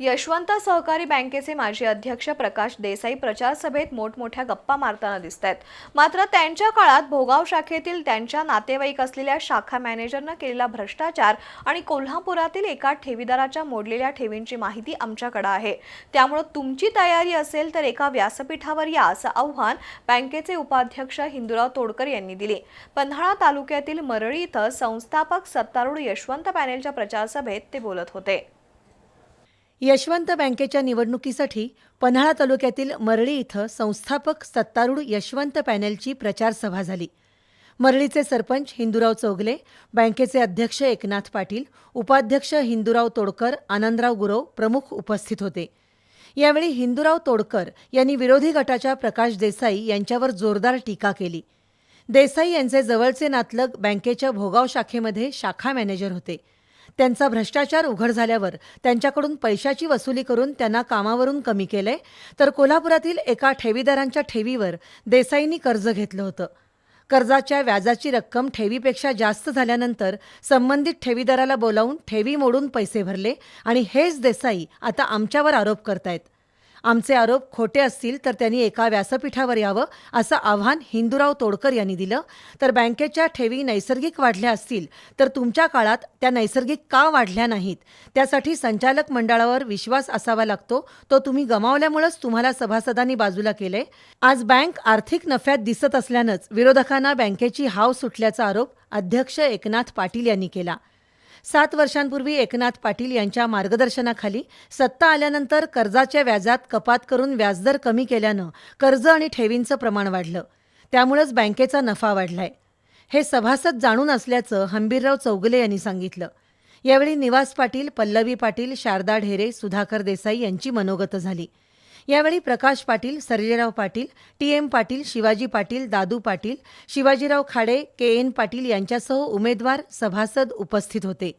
यशवंत सहकारी बँकेचे माजी अध्यक्ष प्रकाश देसाई प्रचार सभेत मोठमोठ्या गप्पा मारताना दिसत आहेत मात्र त्यांच्या काळात भोगाव शाखेतील त्यांच्या नातेवाईक असलेल्या शाखा मॅनेजरनं केलेला भ्रष्टाचार आणि कोल्हापुरातील एका ठेवीदाराच्या मोडलेल्या ठेवींची माहिती आमच्याकडे आहे. त्यामुळं तुमची तयारी असेल तर एका व्यासपीठावर या असं आव्हान बँकेचे उपाध्यक्ष हिंदुराव तोडकर यांनी दिले. पन्हाळा तालुक्यातील मरळी इथं संस्थापक सत्तारूढ यशवंत पॅनेलच्या प्रचारसभेत ते बोलत होते. यशवंत बँकेच्या निवडणुकीसाठी पन्हाळा तालुक्यातील मरळी इथं संस्थापक सत्तारूढ यशवंत पॅनेलची प्रचार सभा झाली. मरळीचे सरपंच हिंदुराव चौगले बँकेचे अध्यक्ष एकनाथ पाटील उपाध्यक्ष हिंदुराव तोडकर आनंदराव गुरव प्रमुख उपस्थित होते. यावेळी हिंदुराव तोडकर यांनी विरोधी गटाच्या प्रकाश देसाई यांच्यावर जोरदार टीका केली. देसाई यांचे जवळचे नातलग बँकेच्या भोगाव शाखेमध्ये शाखा मॅनेजर होते. त्यांचा भ्रष्टाचार उघड झाल्यावर त्यांच्याकडून पैशाची वसुली करून त्यांना कामावरून कमी केलंय. तर कोल्हापुरातील एका ठेवीदारांच्या ठेवीवर देसाईंनी कर्ज घेतलं होतं. कर्जाच्या व्याजाची रक्कम ठेवीपेक्षा जास्त झाल्यानंतर संबंधित ठेवीदाराला बोलावून ठेवी मोडून पैसे भरले आणि हेच देसाई आता आमच्यावर आरोप करतायत. आमचे आरोप खोटे असतील तर त्यांनी एका व्यासपीठावर यावं असं आव्हान हिंदूराव तोडकर यांनी दिलं. तर बँकेच्या ठेवी नैसर्गिक वाढल्या असतील तर तुमच्या काळात त्या नैसर्गिक का वाढल्या नाहीत? त्यासाठी संचालक मंडळावर विश्वास असावा लागतो. तो तुम्ही गमावल्यामुळेच तुम्हाला सभासदांनी बाजूला केले. आज बँक आर्थिक नफ्यात दिसत असल्यानंच विरोधकांना बँकेची हाव सुटल्याचा आरोप अध्यक्ष एकनाथ पाटील यांनी केला. सात वर्षांपूर्वी एकनाथ पाटील यांच्या मार्गदर्शनाखाली सत्ता आल्यानंतर कर्जाच्या व्याजात कपात करून व्याजदर कमी केल्यानं कर्ज आणि ठेवींचं प्रमाण वाढलं. त्यामुळंच बँकेचा नफा वाढलाय. हे सभासद जाणून असल्याचं हंबीरराव चौगले यांनी सांगितलं. यावेळी निवास पाटील पल्लवी पाटील शारदा ढेरे सुधाकर देसाई यांची मनोगत झाली. यावेळी Prakash Patil Sarjerao Patil T M Patil Shivaji Patil Dadu Patil Shivajirao Khade K N Patil यांच्यासह उमेदवार सभासद उपस्थित होते.